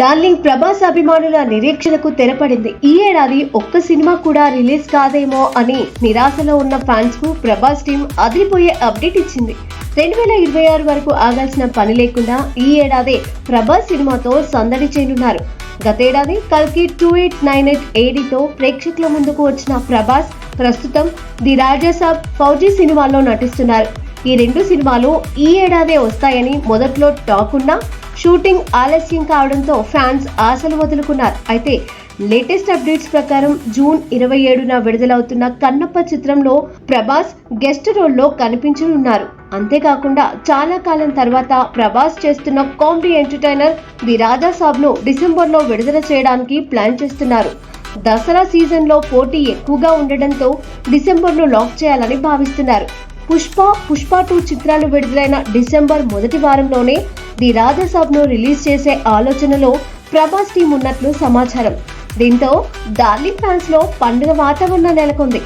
Darling Prabhas అభిమానుల నిరీక్షణకు తెరపడింది. ఈ ఏడాది ఒక్క సినిమా కూడా రిలీజ్ కాదేమో అని నిరాశలో ఉన్న ఫ్యాన్స్కు ప్రభాస్ టీం అదిరిపోయే అప్డేట్ ఇచ్చింది. రెండు వేల ఇరవై ఆరు వరకు ఆగాల్సిన పని లేకుండా ఈ ఏడాదే ప్రభాస్ సినిమాతో సందడి చేయనున్నారు. గతేడాది కల్కి టూ ఎయిట్ నైన్ ఎయిట్ ఏడీతో ప్రేక్షకుల ముందుకు వచ్చిన ప్రభాస్ ప్రస్తుతం ది రాజాసాబ్ ఫౌజీ సినిమాలో నటిస్తున్నారు. ఈ రెండు సినిమాలు ఈ ఏడాదే వస్తాయని మొదట్లో టాక్ ఉన్నా షూటింగ్ ఆలస్యం కావడంతో ఫ్యాన్స్ ఆశలు వదులుకున్నారు. అయితే లేటెస్ట్ అప్డేట్స్ ప్రకారం జూన్ ఇరవై ఏడున విడుదలవుతున్న కన్నప్ప చిత్రంలో ప్రభాస్ గెస్ట్ రోల్లో కనిపించనున్నారు. అంతేకాకుండా చాలా కాలం తర్వాత ప్రభాస్ చేస్తున్న కామెడీ ఎంటర్టైనర్ ది రాజా సాబ్ను డిసెంబర్లో విడుదల చేయడానికి ప్లాన్ చేస్తున్నారు. దసరా సీజన్లో పోటీ ఎక్కువగా ఉండడంతో డిసెంబర్లో లాక్ చేయాలని భావిస్తున్నారు. పుష్ప పుష్ప టూ చిత్రాలు విడుదలైన డిసెంబర్ మొదటి వారంలోనే ది రాజాసాబ్ను రిలీజ్ చేసే ఆలోచనలో ప్రభాస్ టీం ఉన్నట్లు సమాచారం. దీంతో డార్లింగ్ ఫ్యాన్స్లో పండుగ వాతావరణం నెలకొంది.